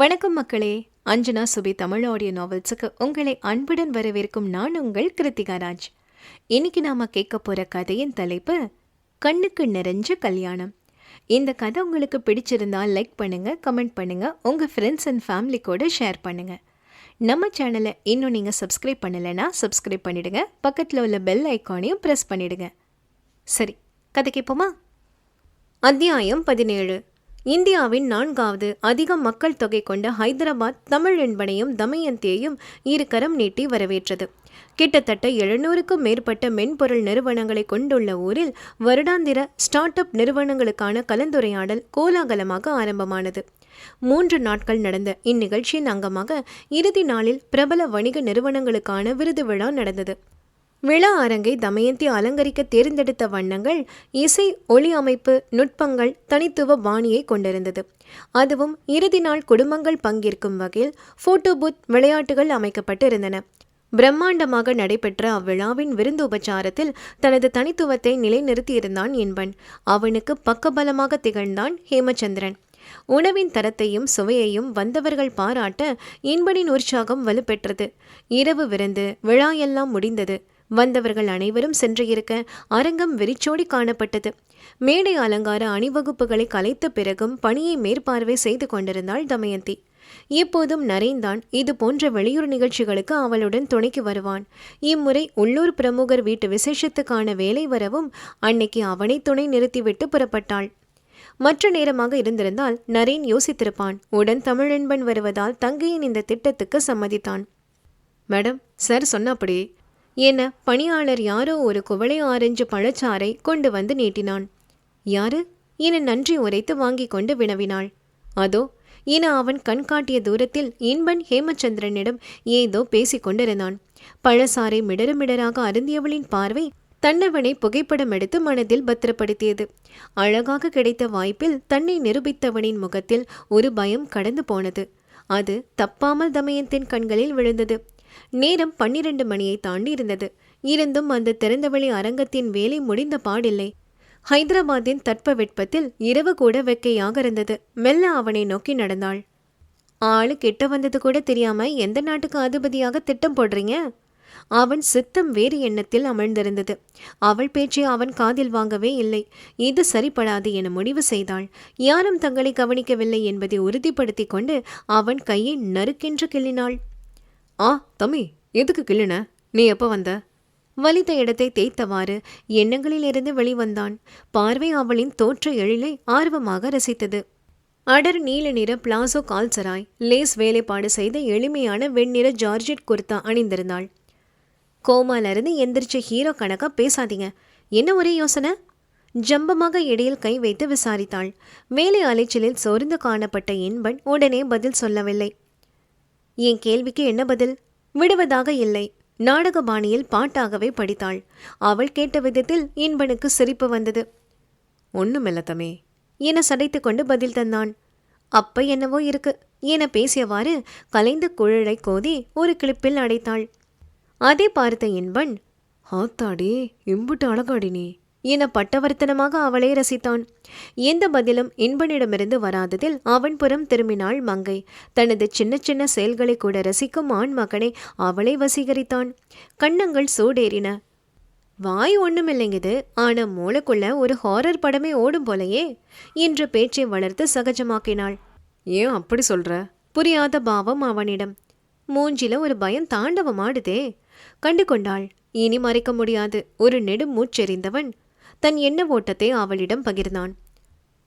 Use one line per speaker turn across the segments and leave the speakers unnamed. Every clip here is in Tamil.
வணக்கம் மக்களே. அஞ்சனா சுபி தமிழ் ஆடியோ நாவல்ஸுக்கு உங்களை அன்புடன் வரவேற்கும் நான் உங்கள் கிருத்திகா ராஜ். இன்னைக்கு நாம கேட்க போற கதையின் தலைப்பு கண்ணுக்கு நிறைஞ்ச கல்யாணம். இந்த கதை உங்களுக்கு பிடிச்சிருந்தா லைக் பண்ணுங்க கமெண்ட் பண்ணுங்க உங்க ஃப்ரெண்ட்ஸ் அண்ட் ஃபேமிலி கூட ஷேர் பண்ணுங்க. நம்ம சேனலை இன்னும் நீங்கள் சப்ஸ்கிரைப் பண்ணலைன்னா சப்ஸ்கிரைப் பண்ணிடுங்க பக்கத்தில் உள்ள பெல் ஐக்கானையும் ப்ரெஸ் பண்ணிடுங்க. சரி கதை கேட்போமா அத்தியாயம் பதினேழு. இந்தியாவின் நான்காவது அதிக மக்கள் தொகை கொண்ட ஹைதராபாத் தமிழ் என்பனையும் தமயந்தியையும் இருகரம் நீட்டி வரவேற்றது. கிட்டத்தட்ட எழுநூறுக்கும் மேற்பட்ட மென்பொருள் நிறுவனங்களை கொண்டுள்ள ஊரில் வருடாந்திர ஸ்டார்ட் அப் நிறுவனங்களுக்கான கலந்துரையாடல் கோலாகலமாக ஆரம்பமானது. மூன்று நாட்கள் நடந்த இந்நிகழ்ச்சியின் அங்கமாக இறுதி நாளில் பிரபல வணிக நிறுவனங்களுக்கான விருது விழா நடந்தது. விழா அரங்கை தமயந்தி அலங்கரிக்க தேர்ந்தெடுத்த வண்ணங்கள் இசை ஒளி அமைப்பு நுட்பங்கள் தனித்துவ பாணியை கொண்டிருந்தது. அதுவும் இறுதி நாள் குடும்பங்கள் பங்கேற்கும் வகையில் போட்டோ புத் விளையாட்டுகள் அமைக்கப்பட்டு இருந்தன பிரம்மாண்டமாக நடைபெற்ற அவ்விழாவின் விருந்து உபச்சாரத்தில் தனது தனித்துவத்தை நிலைநிறுத்தியிருந்தான் என்பன். அவனுக்கு பக்கபலமாக திகழ்ந்தான் ஹேமச்சந்திரன். உணவின் தரத்தையும் சுவையையும் வந்தவர்கள் பாராட்ட இன்பனின் உற்சாகம் வலுப்பெற்றது. இரவு விருந்து விழா எல்லாம் முடிந்தது. வந்தவர்கள் அனைவரும் சென்று இருக்க அரங்கம் வெறிச்சோடி காணப்பட்டது. மேடை அலங்கார அணிவகுப்புகளை கலைத்த பிறகும் பணியை மேற்பார்வை செய்து கொண்டிருந்தாள் தமயந்தி. எப்போதும் நரேன்தான் இது போன்ற வெளியூர் நிகழ்ச்சிகளுக்கு அவளுடன் துணைக்கு வருவான். இம்முறை உள்ளூர் பிரமுகர் வீட்டு விசேஷத்துக்கான வேலை வரவும் அன்னைக்கு அவனை துணை நிறுத்திவிட்டு புறப்பட்டாள். மற்ற நேரமாக இருந்திருந்தால் நரேன் யோசித்திருப்பான். உடன் தமிழன்பன் வருவதால் தங்கையின் இந்த திட்டத்துக்கு சம்மதித்தான். மேடம் சார் சொன்னபடி என பணியாளர் யாரோ ஒரு குவளை ஆரஞ்சு பழச்சாறை கொண்டு வந்து நீட்டினான். யாரு? என நன்றி உரைத்து வாங்கி கொண்டு வினவினாள். அதோ என அவன் கண்காட்டிய தூரத்தில் இன்பன் ஹேமச்சந்திரனிடம் ஏதோ பேசிக் கொண்டிருந்தான். பழசாரை மிடருமிடராக அருந்தியவளின் பார்வை தன்னவனை புகைப்படம் எடுத்து மனதில் பத்திரப்படுத்தியது. அழகாக கிடைத்த வாய்ப்பில் தன்னை நிரூபித்தவனின் முகத்தில் ஒரு பயம் கடந்து போனது. அது தப்பாமல் தமயத்தின் கண்களில் விழுந்தது. நேரம் பன்னிரண்டு மணியை தாண்டி இருந்தது. இருந்தும் அந்த திறந்தவெளி அரங்கத்தின் வேலை முடிந்த பாடில்லை. ஹைதராபாத்தின் தட்பவெட்பத்தில் இரவு கூட வெக்கையாக இருந்தது. மெல்ல அவனை நோக்கி நடந்தாள். ஆளு கிட்ட வந்தது கூட தெரியாம எந்த நாட்டுக்கு அதிபதியாக திட்டம் போடுறீங்க? அவன் சித்தம் வேறு எண்ணத்தில் அமர்ந்திருந்தது. அவள் பேச்சை அவன் காதில் வாங்கவே இல்லை. இது சரிப்படாது என முடிவு செய்தாள். யாரும் தங்களை கவனிக்கவில்லை என்பதை உறுதிப்படுத்திக் கொண்டு அவன் கையை நறுக்கென்று கிள்ளினாள். ஆ தம்பி எதுக்கு கிள்ளின? நீ எப்போ வந்த? வலித்த இடத்தை தேய்த்தவாறு எண்ணங்களிலிருந்து வெளிவந்தான். பார்வை அவளின் தோற்ற எழிலை ஆர்வமாக ரசித்தது. அடர் நீல நிற பிளாசோ கால்சராய் லேஸ் வேலைப்பாடு செய்த எளிமையான வெண்ணிற ஜார்ஜெட் குர்த்தா அணிந்திருந்தாள். கோமாலிருந்து எந்திரிச்ச ஹீரோ கணக்கா பேசாதீங்க. என்ன ஒரே யோசனை? ஜம்பமாக இடையில் கை வைத்து விசாரித்தாள். வேலை அலைச்சலில் சொர்ந்து காணப்பட்ட இன்பன் உடனே பதில் சொல்லவில்லை. என் கேள்விக்கு என்ன பதில்? விடுவதாக இல்லை. நாடகபாணியில் பாட்டாகவே படித்தாள். அவள் கேட்ட விதத்தில் இன்பனுக்கு சிரிப்பு வந்தது. ஒன்றுமில்ல தமே என சடைத்து கொண்டு பதில் தந்தான். அப்ப என்னவோ இருக்கு என பேசியவாறு கலைந்த குழலை கோதி ஒரு கிளிப்பில் அடைத்தாள். அதை பார்த்த இன்பன் ஆத்தாடி இம்புட்டு அழகாடி நீ என பட்டவர்த்தனமாக அவளை ரசித்தான். எந்த பதிலும் இன்பனிடமிருந்து வராததில் அவன் புறம் திரும்பினாள் மங்கை. தனது சின்ன சின்ன செயல்களை கூட ரசிக்கும் ஆண் மகனை அவளை வசீகரித்தான். கண்ணங்கள் சூடேறின. வாய் ஒண்ணுமில்லைங்குது ஆனால் மூளைக்குள்ள ஒரு ஹாரர் படமே ஓடும் போலையே என்ற பேச்சை வளர்த்து சகஜமாக்கினாள். ஏன் அப்படி சொல்ற? புரியாத பாவம் அவனிடம். மூஞ்சில ஒரு பயம் தாண்டவமாடுதே. கண்டு கொண்டாள் இனி மறைக்க முடியாது. ஒரு நெடும் மூச்செறிந்தவன் தன் எண்ண ஓட்டத்தை அவளிடம் பகிர்ந்தான்.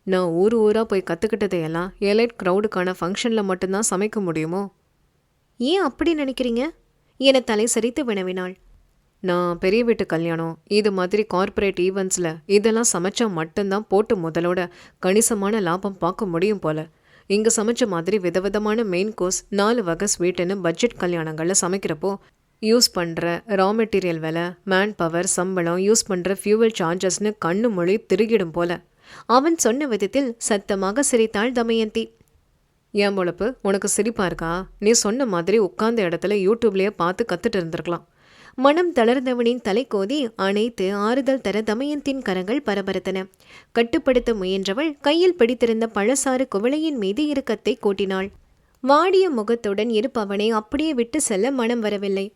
நான் ஊர் ஊராக போய் கற்றுக்கிட்டதையெல்லாம் எலைட் க்ரௌடுக்கான ஃபங்க்ஷனில் மட்டும்தான் சமைக்க முடியுமோ? ஏன் அப்படி நினைக்கிறீங்க? என தலை சரித்து வினவினாள். நான் பெரிய வீட்டு கல்யாணம் இது மாதிரி கார்ப்பரேட் ஈவெண்ட்ஸில் இதெல்லாம் சமைச்சா மட்டும்தான் போட்டு முதலோட கணிசமான லாபம் பார்க்க முடியும் போல. இங்கே சமைச்ச மாதிரி விதவிதமான மெயின் கோர்ஸ் நாலு வகை ஸ்வீட்டுன்னு பட்ஜெட் கல்யாணங்களில் சமைக்கிறப்போ யூஸ் பண்ணுற ரா மெட்டீரியல் விலை மேன் பவர் சம்பளம் யூஸ் பண்ணுற ஃபியூவல் சார்ஜஸ்னு கண்ணு மொழி திருகிடும் போல. அவன் சொன்ன விதத்தில் சத்தமாக சிரித்தாள் தமயந்தி. ஏன் பொழப்பு உனக்கு சிரிப்பா இருக்கா? நீ சொன்ன மாதிரி உட்கார்ந்த இடத்துல யூடியூப்லேயே பார்த்து கத்துட்டு இருந்திருக்கலாம். மனம் தளர்ந்தவனின் தலை கோதி அனைத்து ஆறுதல் தர தமயந்தின் கரங்கள் பரபரத்தன. கட்டுப்படுத்த முயன்றவள் கையில் பிடித்திருந்த பழசாறு குவளையின் மீது இறுக்கத்தை கூட்டினாள். வாடிய முகத்துடன் இருப்பவனை அப்படியே விட்டு செல்ல மனம் வரவில்லை.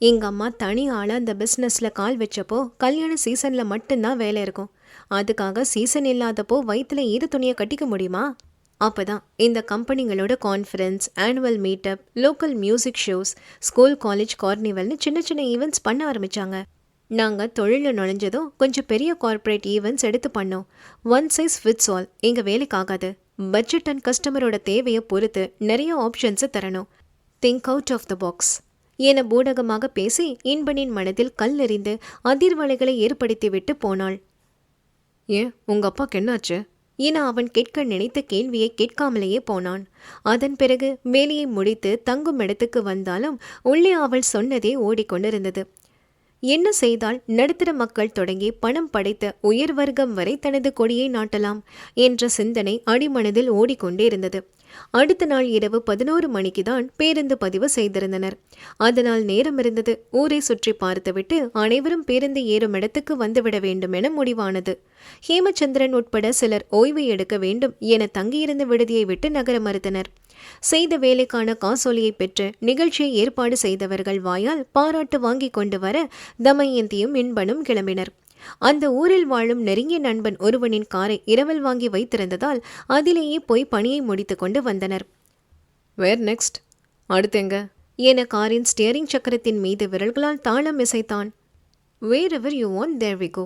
எங்கள் அம்மா தனி ஆளாக அந்த பிஸ்னஸில் கால் வச்சப்போ கல்யாண சீசனில் மட்டும்தான் வேலை இருக்கும். அதுக்காக சீசன் இல்லாதப்போ வயிற்றுல ஈர துணியை கட்டிக்க முடியுமா? அப்போ தான் இந்த கம்பெனிங்களோட conference annual meetup local music shows school college கார்னிவல்னு சின்ன சின்ன ஈவெண்ட்ஸ் பண்ண ஆரம்பிச்சாங்க. நாங்கள் தொழிலில் நுழைஞ்சதும் கொஞ்சம் பெரிய கார்ப்பரேட் ஈவெண்ட்ஸ் எடுத்து பண்ணோம். ஒன் சைஸ் ஃபிட்ஸ் ஆல் எங்கள் வேலைக்கு ஆகாது. பட்ஜெட் அண்ட் கஸ்டமரோட தேவையை பொறுத்து நிறைய ஆப்ஷன்ஸை தரணும். Think out of the box என பூடகமாக பேசி இன்பனின் மனதில் கல்லெறிந்து அதிர்வலைகளை ஏற்படுத்திவிட்டு போனாள். ஏன் உங்க அப்பாக்கு என்னாச்சு? என அவன் கேட்க நினைத்த கேள்வியை கேட்காமலேயே போனான். அதன் பிறகு வேலையை முடித்து தங்கும் இடத்துக்கு வந்தாலும் உள்ளே அவள் சொன்னதே ஓடிக்கொண்டிருந்தது. என்ன செய்தால் நடுத்தர மக்கள் தொடங்கி பணம் படைத்த உயர் வர்க்கம் வரை தனது கொடியை நாட்டலாம் என்ற சிந்தனை அடிமனதில் ஓடிக்கொண்டே இருந்தது. அடுத்த நாள் இரவு பதினோரு மணிக்கு தான் பேருந்து பதிவு செய்திருந்தனர். அதனால் நேரம் இருந்தது. ஊரை சுற்றி பார்த்துவிட்டு அனைவரும் பேருந்து ஏறும் இடத்துக்கு வந்துவிட வேண்டும் என முடிவானது. ஹேமச்சந்திரன் உட்பட சிலர் ஓய்வு எடுக்க வேண்டும் என தங்கியிருந்த விடுதியை விட்டு நகர மறுத்தனர். செய்த வேலைக்கான காசோலியை பெற்று நிகழ்ச்சியை ஏற்பாடு செய்தவர்கள் வாயால் பாராட்டு வாங்கி கொண்டு வர தமயந்தியும் இன்பனும் கிளம்பினர். அந்த ஊரில் வாழும் நெருங்கிய நண்பன் ஒருவனின் காரை இரவல் வாங்கி வைத்திருந்ததால் அதிலேயே போய் பணியை முடித்து கொண்டு வந்தனர். வேர் நெக்ஸ்ட் அடுத்தெங்க என காரின் ஸ்டியரிங் சக்கரத்தின் மீது விரல்களால் தாளம் இசைத்தான். Wherever you want there we go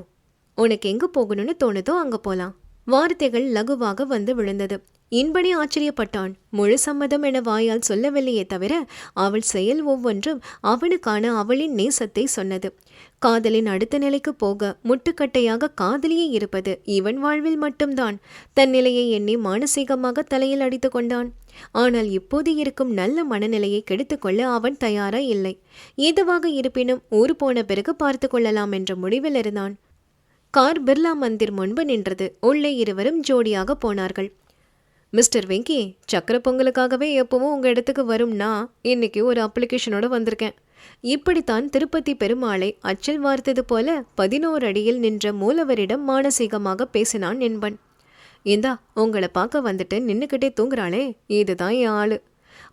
உனக்கு எங்கே போகணும்னு தோணுதோ அங்கே போகலாம் வார்த்தைகள் லகுவாக வந்து விழுந்தது. இன்பனி ஆச்சரியப்பட்டான். முழு சம்மதம் என வாயால் சொல்லவில்லையே தவிர அவள் செயல் ஒவ்வொன்றும் அவனுக்கான அவளின் நேசத்தை சொன்னது. காதலின் அடுத்த நிலைக்கு போக முட்டுக்கட்டையாக காதலியே இருப்பது இவன் வாழ்வில் மட்டும்தான். தன் நிலையை எண்ணி மானசீகமாக தலையில் அடித்து கொண்டான். ஆனால் இப்போது இருக்கும் நல்ல மனநிலையை கெடுத்துக்கொள்ள அவன் தயாரா இல்லை. எதுவாக இருப்பினும் ஊர் போன பிறகு பார்த்து கொள்ளலாம் என்ற முடிவில் இருந்தான். கார் பிர்லா மந்திர் முன்பு நின்றது. உள்ளே இருவரும் ஜோடியாக போனார்கள். மிஸ்டர் வெங்கி சக்கர பொங்கலுக்காகவே எப்பவும் உங்கள் இடத்துக்கு வரும்னா இன்னைக்கு ஒரு அப்ளிகேஷனோட வந்திருக்கேன். இப்படித்தான் திருப்பதி பெருமாளை அச்சல் வார்த்தது போல பதினோரு அடியில் நின்ற மூலவரிடம் மானசீகமாக பேசினான் என்பன். இந்தா உங்களை பார்க்க வந்துட்டு நின்னுக்கிட்டே தூங்குறாளே இதுதான் என் ஆளு.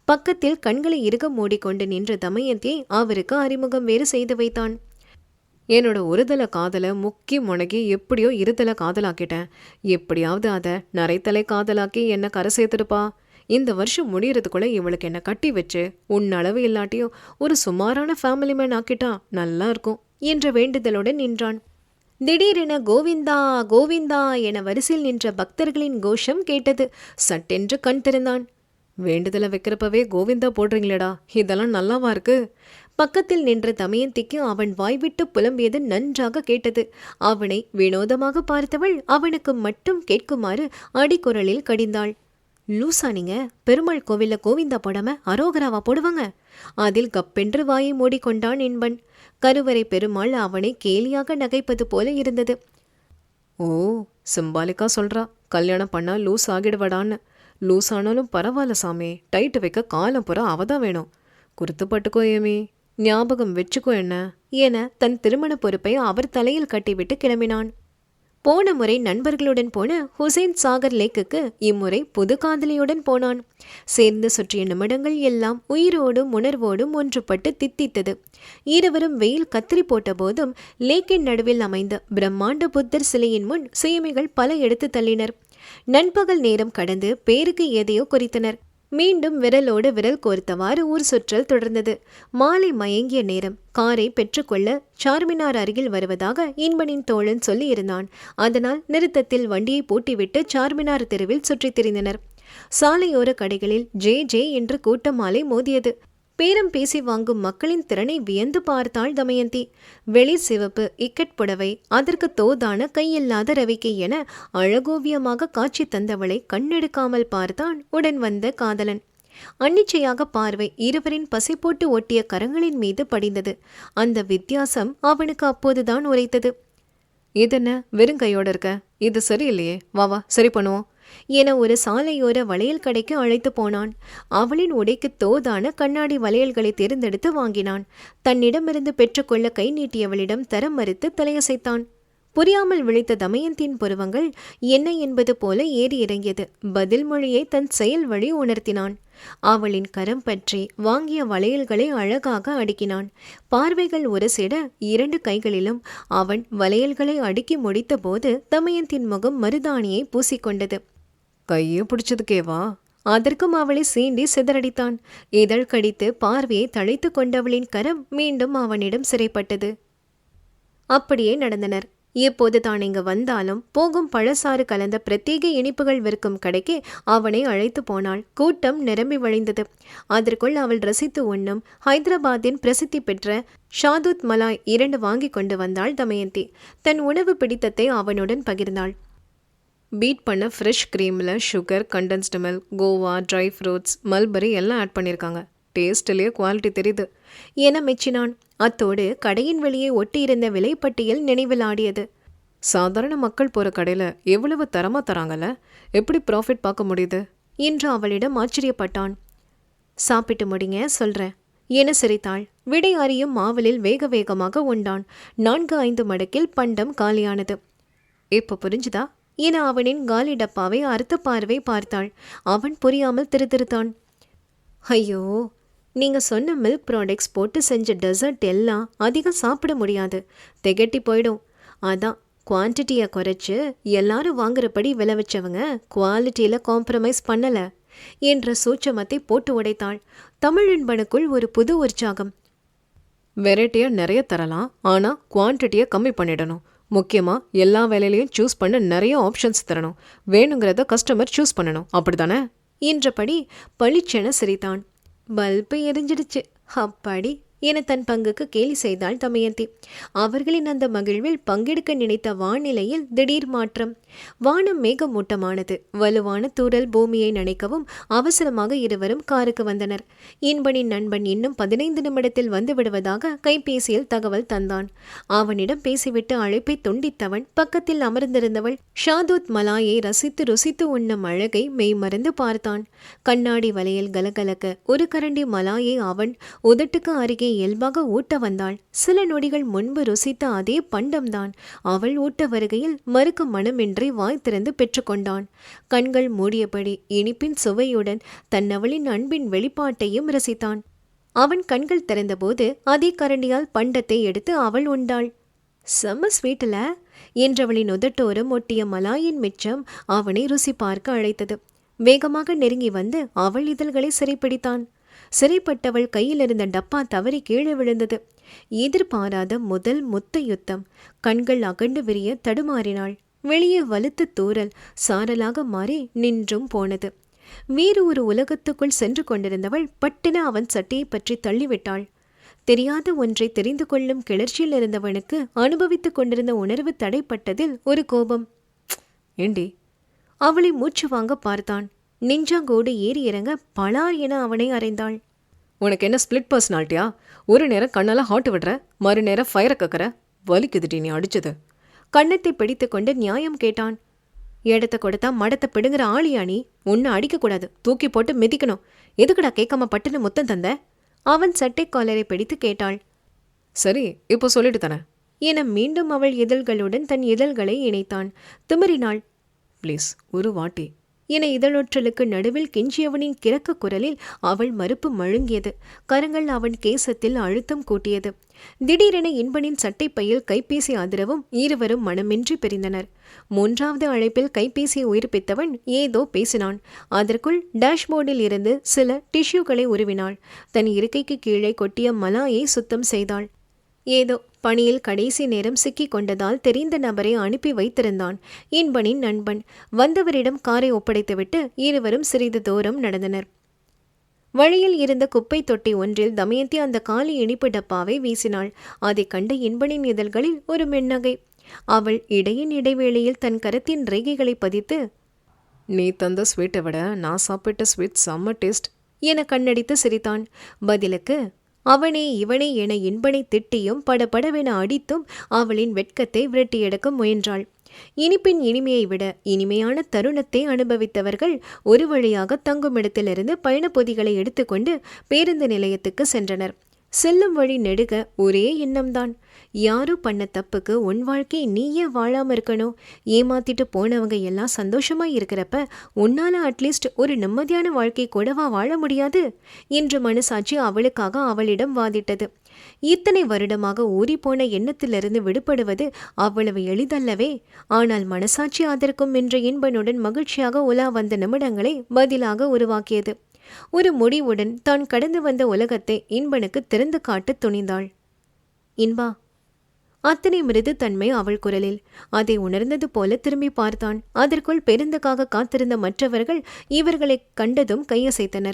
பக்கத்தில் கண்களை இறுக மூடிக்கொண்டு நின்ற தமயந்தியை அவருக்கு அறிமுகம் வேறு செய்து வைத்தான். என்னோட ஒருதலை காதலை முக்கி முனகி எப்படியோ இருதலை காதலாக்கிட்டேன். எப்படியாவது அதை நரைத்தலை காதலாக்கி என்னை கரை சேர்த்துருப்பா இந்த வருஷம் முடியறதுக்குள்ள இவளுக்கு என்னை கட்டி வச்சு உன்னளவு இல்லாட்டியும் ஒரு சுமாரான ஃபேமிலி மேன் ஆக்கிட்டா நல்லா இருக்கும் என்ற வேண்டுதலுடன் நின்றான். திடீரென கோவிந்தா கோவிந்தா என வரிசையில் நின்ற பக்தர்களின் கோஷம் கேட்டது சட்டென்று கண் திறந்தான். வேண்டுதலை வைக்கிறப்பவே கோவிந்தா போடுறீங்களேடா. இதெல்லாம் நல்லாவா இருக்கு? பக்கத்தில் நின்ற தமயந்திக்கு அவன் வாய்விட்டு புலம்பியது நன்றாக கேட்டது. அவனை வினோதமாக பார்த்தவள் அவனுக்கு மட்டும் கேட்குமாறு அடிக்குரலில் கடிந்தாள். லூசா நீங்க பெருமாள் கோவில்ல கோவிந்தா போடாம அரோகராவா போடுவாங்க? அதில் கப்பென்று வாயை மூடிக்கொண்டான் என்பன் கருவறை பெருமாள் அவனை கேலியாக நகைப்பது போல இருந்தது. ஓ சிம்பாலிக்கா சொல்றா. கல்யாணம் பண்ணா லூஸ் ஆகிடுவடான்னு. லூஸ் ஆனாலும் பரவாயில்ல சாமி. டைட்டு வைக்க காலம் புற அவதான் வேணும். குறுத்து பட்டுக்கோ ஏமி. ஞாபகம் வச்சுக்கோ என்ன. என தன் திருமண பொறுப்பை அவர் தலையில் கட்டிவிட்டு கிளம்பினான். போன முறை நண்பர்களுடன் போன ஹுசைன் சாகர் லேக்குக்கு இம்முறை புது காதலியுடன் போனான். சேர்ந்து சுற்றிய நிமிடங்கள் எல்லாம் உயிரோடும் உணர்வோடும் ஒன்றுபட்டு தித்தித்தது. இருவரும் வெயில் கத்திரி போட்ட போதும் லேக்கின் நடுவில் அமைந்த பிரம்மாண்ட புத்தர் சிலையின் முன் சுயமிகள் பல எடுத்து தள்ளினர். நண்பகல் நேரம் கடந்து பேருக்கு எதையோ குறித்தனர். மீண்டும் விரலோடு விரல் கோர்த்தவாறு ஊர் சுற்றல் தொடர்ந்தது. மாலை மயங்கிய நேரம். காரை பெற்றுக்கொள்ள சார்மினார் அருகில் வருவதாக இன்பனின் தோழன் சொல்லியிருந்தான். அதனால் நிறுத்தத்தில் வண்டியை பூட்டிவிட்டு சார்மினார் தெருவில் சுற்றித் திரிந்தனர். சாலையோர கடைகளில் ஜே ஜே என்று கூட்டம் மாலை மோதியது. பேரம் பேசி வாங்கும் மக்களின் திறனை வியந்து பார்த்தாள் தமயந்தி. வெளி சிவப்பு இக்கட் புடவை அதற்கு தோதான கையில்லாத ரவிக்கை என அழகோவியமாக காட்சி தந்தவளை கண்ணெடுக்காமல் பார்த்தான் உடன் வந்த காதலன். அன்னிச்சையாக பார்வை இருவரின் பசை போட்டு ஒட்டிய கரங்களின் மீது படிந்தது. அந்த வித்தியாசம் அவனுக்கு அப்போதுதான் உரைத்தது. இதென்ன? வெறுங்கையோட இருக்க? இது சரியில்லையே. வா வா சரி பண்ணுவோம். என ஒரு சாலையோர வளையல் கடைக்கு அழைத்து போனான். அவளின் உடைக்கு தோதான கண்ணாடி வளையல்களை தேர்ந்தெடுத்து வாங்கினான். தன்னிடமிருந்து பெற்றுக்கொள்ள கை நீட்டியவளிடம் தரம் மறுத்து தலையசைத்தான். புரியாமல் விழித்த தமயந்தியின் புருவங்கள் என்ன என்பது போல ஏறி இறங்கியது. பதில் மொழியை தன் செயல் வழி உணர்த்தினான். அவளின் கரம் பற்றி வாங்கிய வளையல்களை அழகாக அடுக்கினான். பார்வைகள் ஒரு சிட இரண்டு கைகளிலும் அவன் வளையல்களை அடுக்கி முடித்தபோது தமயந்தின் முகம் மருதாணியை பூசிக்கொண்டது. கையே பிடிச்சதுக்கேவா அதற்கும் அவளை சீண்டி சிதறடித்தான். இதழ் கடித்து பார்வையை தழைத்து கொண்டவளின் கரம் மீண்டும் அவனிடம் சிறைப்பட்டது. அப்படியே நடந்தனர். எப்போது தான் இங்கு வந்தாலும் போகும் பழசாறு கலந்த பிரத்யேக இனிப்புகள் விற்கும் கடைக்கு அவனை அழைத்து போனாள். கூட்டம் நிரம்பி வழிந்தது. அதற்குள் அவள் ரசித்து உண்ணும் ஹைதராபாத்தின் பிரசித்தி பெற்ற ஷாதுத் மலாய் இரண்டு வாங்கி கொண்டு வந்தாள் தமயந்தி. தன் உணவு பிடித்தத்தை அவனுடன் பகிர்ந்தாள். பீட் பண்ண fresh க்ரீமில் sugar condensed milk khoa dry fruits mulberry எல்லாம் ஆட் பண்ணியிருக்காங்க. டேஸ்ட்லேயே குவாலிட்டி தெரியுது. என மெச்சினான் அத்தோடு கடையின் வெளியே ஒட்டியிருந்த விலைப்பட்டியல் நினைவில் ஆடியது சாதாரண மக்கள் போகிற கடையில் எவ்வளவு தரமாக தராங்கல்ல? எப்படி ப்ராஃபிட் பார்க்க முடியுது? என்று அவளிடம் ஆச்சரியப்பட்டான். சாப்பிட்டு முடிங்க சொல்கிறேன் என சிரித்தாள். விடை அறியும் மாவலில் வேக வேகமாக உண்டான். நான்கு ஐந்து மடக்கில் பண்டம் காலியானது. இப்போ புரிஞ்சுதா? என அவனின் காலி டப்பாவை அறுத்த பார்வை பார்த்தாள். அவன் புரியாமல் திருத்திருத்தான் ஐயோ நீங்கள் சொன்ன மில்க் ப்ராடக்ட்ஸ் போட்டு செஞ்ச டெசர்ட் எல்லாம் அதிகம் சாப்பிட முடியாது. திகட்டி போயிடும். அதான் குவான்டிட்டியை குறைச்சி எல்லாரும் வாங்குறபடி விலை வச்சவங்க குவாலிட்டியில் காம்ப்ரமைஸ் பண்ணலை என்ற சூட்சமத்தை போட்டு உடைத்தாள். தமிழன்பனுக்குள் ஒரு புது உற்சாகம். வெரைட்டியாக நிறைய தரலாம் ஆனால் குவான்டிட்டியை கம்மி பண்ணிடணும். முக்கியமாக எல்லா வேலையிலையும் சூஸ் பண்ண நிறைய ஆப்ஷன்ஸ் தரணும். வேணுங்கிறத கஸ்டமர் சூஸ் பண்ணணும். அப்படிதானே என்றபடி பளிச்சென சிரித்தான். பல்பு எரிஞ்சிடுச்சு. அப்பாடி என தன் பங்குக்கு கேலி செய்தாள் தமயந்தி. அவர்களின் அந்த மகிழ்வில் பங்கெடுக்க நினைத்த வானிலையில் திடீர் மாற்றம். வானம் மேகமூட்டமானது. வலுவான தூரல் பூமியை நினைக்கவும் அவசரமாக இருவரும் காருக்கு வந்தனர். இன்பனின் நண்பன் இன்னும் பதினைந்து நிமிடத்தில் வந்து விடுவதாக கைபேசியில் தகவல் தந்தான். அவனிடம் பேசிவிட்டு அழைப்பை துண்டித்தவன் பக்கத்தில் அமர்ந்திருந்தவள் ஷாதூத் மலாயை ரசித்து ருசித்து உண்ணும் அழகை மெய்மறந்து பார்த்தான். கண்ணாடி வலையில் கலகலக்க ஒரு கரண்டி மலாயை அவன் உதட்டுக்கு அருகே இயல்பாக ஊட்ட வந்தாள். சில நொடிகள் முன்பு ருசித்த அதே பண்டம்தான். அவள் ஊட்ட வருகையில் மறுக்கும் மனமின்றி வாய் திறந்து பெற்றுக்கொண்டான். கண்கள் மூடியபடி இனிப்பின் சுவையுடன் தன்னவளின் அன்பின் வெளிப்பாட்டையும் ரசித்தான். அவன் கண்கள் திறந்தபோது அதே கரண்டியால் பண்டத்தை எடுத்து அவள் உண்டாள். செம்ம ஸ்வீட்டில்? என்றவளின் உதட்டோரம் ஒட்டிய மலாயின் மிச்சம் அவனை ருசி பார்க்க அழைத்தது. வேகமாக நெருங்கி வந்து அவள் இதழ்களை சிறைப்பிடித்தான். சிறைப்பட்டவள் கையில் இருந்த டப்பா தவறி கீழே விழுந்தது. எதிர்பாராத முதல் முத்த யுத்தம். கண்கள் அகண்டு விரிய தடுமாறினாள். வெளியே வலுத்து தூரல் சாரலாக மாறி நின்றும் போனது. வேறு ஒரு உலகத்துக்குள் சென்று கொண்டிருந்தவள் பட்டென அவன் சட்டையை பற்றி தள்ளிவிட்டாள். தெரியாத ஒன்றை தெரிந்து கொள்ளும் கிளர்ச்சியில் இருந்தவனுக்கு அனுபவித்துக் கொண்டிருந்த உணர்வு தடைப்பட்டதில் ஒரு கோபம். ஏண்டி? அவளை மூச்சு வாங்க பார்த்தான். நெஞ்சாங்கோடு ஏறி இறங்க பலார் என அவனை அறைந்தாள். உனக்கு என்ன ஸ்பிளிட் பர்சனாலிட்டியா ஒரு நேரம் கண்ணெல்லாம் ஹாட் விடுற மறு நேரம் ஃபயரை கக்கற வலிக்குதுடி நீ அடிச்சது. கண்ணத்தை பிடித்து கொண்டு நியாயம் கேட்டான். இடத்த கொடுத்தா மடத்தை பிடுங்குற ஆளியா நீ? உன்னை அடிக்கக்கூடாது. தூக்கி போட்டு மிதிக்கணும். எதுக்குடா கேட்காம பட்டுன்னு முத்தம் தந்த? அவன் சட்டை காலரை பிடித்து கேட்டாள். சரி இப்போ சொல்லிட்டு தானே? என மீண்டும் அவள் இதழ்களுடன் தன் இதழ்களை இணைத்தான். திமிரினாள். ப்ளீஸ் ஒரு வாட்டி. என இதழொற்றலுக்கு நடுவில் கெஞ்சியவனின் கிறக்க குரலில் அவள் மறுப்பு மழுங்கியது. கரங்கள் அவன் கேசத்தில் அழுத்தம் கூட்டியது. திடீரென இன்பனின் சட்டைப்பையில் கைபேசி ஆதரவும் இருவரும் மனமின்றி பிரிந்தனர். மூன்றாவது அழைப்பில் கைபேசியை உயிர்ப்பித்தவன் ஏதோ பேசினான். அதற்குள் டேஷ்போர்டில் இருந்து சில டிஷ்யூகளை உருவினாள். தன் இருக்கைக்கு கீழே கொட்டிய மலாயை சுத்தம் செய்தாள். ஏதோ பணியில் கடைசி நேரம் சிக்கிக் கொண்டதால் தெரிந்த நபரை அனுப்பி வைத்திருந்தான். இன்பனின் நண்பன். வந்தவரிடம் காரை ஒப்படைத்துவிட்டு இருவரும் சிறிது தூரம் நடந்தனர். வழியில் இருந்த குப்பை தொட்டி ஒன்றில் தமயந்தி அந்த காலி இனிப்பு டப்பாவை வீசினாள். அதைக் கண்ட இன்பனின் இதழ்களில் ஒரு மென்னகை. அவள் இடையின் இடைவேளையில் தன் கரத்தின் ரேகைகளை பதித்து நீ தந்த ஸ்வீட்டை விட நான் சாப்பிட்ட ஸ்வீட் செம்ம டேஸ்ட். என கண்ணடித்து சிரித்தான். பதிலுக்கு அவனே இவனே என இன்பனை திட்டியும் படபடவென அடித்தும் அவளின் வெட்கத்தை விரட்டியெடுக்க முயன்றாள். இனிப்பின் இனிமையை விட இனிமையான தருணத்தை அனுபவித்தவர்கள் ஒரு வழியாக தங்குமிடத்திலிருந்து பயணப்பொதிகளை எடுத்துக்கொண்டு பேருந்து நிலையத்துக்கு சென்றனர். செல்லும் வழி நெடுக ஒரே எண்ணம்தான். யாரோ பண்ண தப்புக்கு உன் வாழ்க்கை நீயே வாழாம இருக்கணும்? ஏமாத்திட்டு போனவங்க எல்லாம் சந்தோஷமா இருக்கிறப்ப உன்னால் அட்லீஸ்ட் ஒரு நிம்மதியான வாழ்க்கை கூடவா வாழ முடியாது? என்று மனசாட்சி அவளுக்காக அவளிடம் வாதிட்டது. இத்தனை வருடமாக ஊறிப்போன எண்ணத்திலிருந்து விடுபடுவது அவ்வளவு எளிதல்லவே. ஆனால் மனசாட்சி அதற்கும் என்ற இன்பனுடன் மகிழ்ச்சியாக உலா வந்த நிமிடங்களை பதிலாக உருவாக்கியது. ஒரு முடிவுடன் தான் கடந்து வந்த உலகத்தை இன்பனுக்கு திறந்து காட்ட துணிந்தாள். இன்பா அத்தனை மிருது தன்மை அவள் குரலில். அதை உணர்ந்தது போல திரும்பி பார்த்தான். அதற்குள் பெருந்துக்காக காத்திருந்த மற்றவர்கள் இவர்களை கண்டதும் கையசைத்தனர்.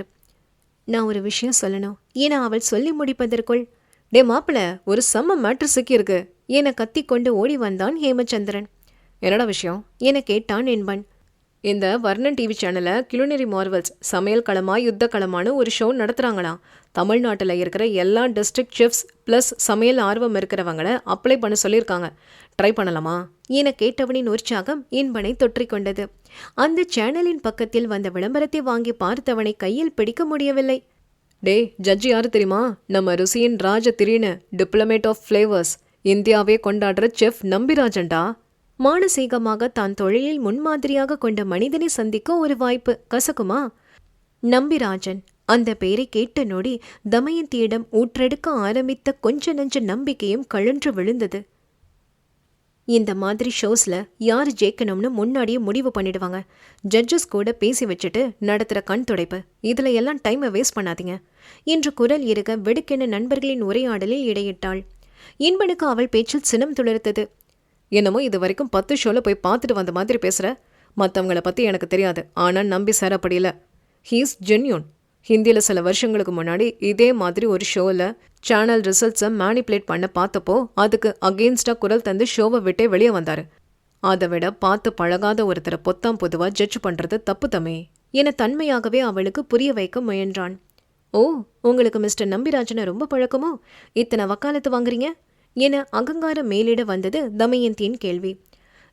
நான் ஒரு விஷயம் சொல்லணும். என அவள் சொல்லி முடிப்பதற்குள். டே மாப்பிள ஒரு செம்ம மேட்ரு சிக்கியிருக்கு. என கத்திக்கொண்டு ஓடி வந்தான் ஹேமச்சந்திரன். என்னடா விஷயம்? என கேட்டான் என்பன் இந்த வர்ணன் டிவி சேனலை கிளுநெறி மார்வல்ஸ் சமையல் களமா யுத்த களமானு ஒரு ஷோ நடத்துகிறாங்களாம் தமிழ்நாட்டில் இருக்கிற எல்லா டிஸ்ட்ரிக்ட் செஃப்ஸ் ப்ளஸ் சமையல் ஆர்வம் இருக்கிறவங்கள அப்ளை பண்ண சொல்லியிருக்காங்க. ட்ரை பண்ணலாமா? என கேட்டவனின் உற்சாகம் இன்பனை தொற்றிக்கொண்டது அந்த சேனலின் பக்கத்தில் வந்த விளம்பரத்தை வாங்கி பார்த்தவனை கையில் பிடிக்க முடியவில்லை. டே ஜட்ஜி யாரு தெரியுமா? நம்ம ருசியின் ராஜ திடீர்னு டிப்ளமேட் ஆஃப் ஃப்ளேவர்ஸ் இந்தியாவே கொண்டாடுற செஃப் நம்பிராஜன்டா? மானசீகமாக தான் தொழிலில் முன்மாதிரியாக கொண்ட மனிதனை சந்திக்க ஒரு வாய்ப்பு. கசக்குமா? நம்பிராஜன் அந்த பெயரை கேட்ட நொடி தமயந்தியிடம் ஊற்றெடுக்க ஆரம்பித்த கொஞ்ச நெஞ்ச நம்பிக்கையும் கழன்று விழுந்தது. இந்த மாதிரி ஷோஸ்ல யார் ஜெயிக்கணும்னு முன்னாடியே முடிவு பண்ணிடுவாங்க. ஜட்ஜஸ் கூட பேசி வச்சுட்டு நடத்துகிற கண் துடைப்பு இதில் எல்லாம் டைமை வேஸ்ட் பண்ணாதீங்க. என்று குரல் இருக்க வெடுக்கென நண்பர்களின் உரையாடலில் இடையிட்டாள். இன்பனுக்கு அவள் பேச்சில் சினம் துளர்த்தது. என்னமோ இது வரைக்கும் பத்து ஷோவில் போய் பார்த்துட்டு வந்த மாதிரி பேசுற. மற்றவங்கள பற்றி எனக்கு தெரியாது. ஆனால் நம்பி சார் அப்படி இல்லை. ஹீஸ் ஜென்யூன் ஹிந்தியில் சில வருஷங்களுக்கு முன்னாடி இதே மாதிரி ஒரு ஷோவில் சேனல் ரிசல்ட்ஸை மேனிப்புலேட் பண்ண பார்த்தப்போ அதுக்கு அகெயின்ஸ்டாக குரல் தந்து ஷோவை விட்டே வெளியே வந்தார். அதை விட பார்த்து பழகாத ஒருத்தரை பொத்தாம் பொதுவாக ஜட்ஜ் பண்ணுறது தப்பு தமே என தன்மையாகவே அவளுக்கு புரிய வைக்க முயன்றான். ஓ உங்களுக்கு மிஸ்டர் நம்பிராஜனை ரொம்ப பழக்கமோ? இத்தனை வக்காலத்து வாங்குறீங்க? என அகங்காரம் மேலிட வந்தது தமயந்தியின் கேள்வி.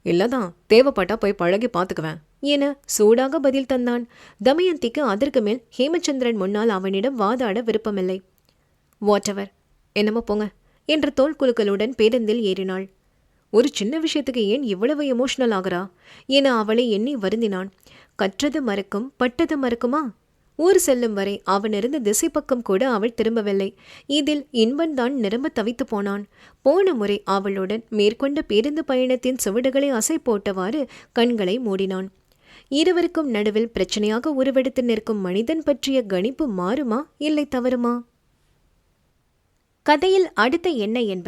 இல்லதான் தேவைப்பட்டா போய் பழகி பார்த்துக்குவேன் என சூடாக பதில் தந்தான். தமயந்திக்கு அதற்கு மேல் ஹேமச்சந்திரன் முன்னால் அவனிடம் வாதாட விருப்பமில்லை. வாட்டவர் என்னமோ போங்க என்ற தோல் குலுக்கலுடன் பேருந்தில் ஏறினாள். ஒரு சின்ன விஷயத்துக்கு ஏன் இவ்வளவு எமோஷனல் ஆகிறா என அவளை எண்ணி வருந்தினான். கற்றது மறக்கும் பட்டது மறக்குமா? ஊர் செல்லும் வரை அவனிருந்த திசை பக்கம் கூட அவள் திரும்பவில்லை. இதில் இன்பன்தான் நிரம்ப தவித்து போனான். போன முறை அவளுடன் மேற்கொண்ட பேருந்து பயணத்தின் சுவடுகளை அசை போட்டவாறு கண்களை மூடினான். இருவருக்கும் நடுவில் பிரச்சனையாக உருவெடுத்து நிற்கும் மனிதன் பற்றிய கணிப்பு மாறுமா இல்லை தவறுமா? கதையில் அடுத்த என்ன என்பது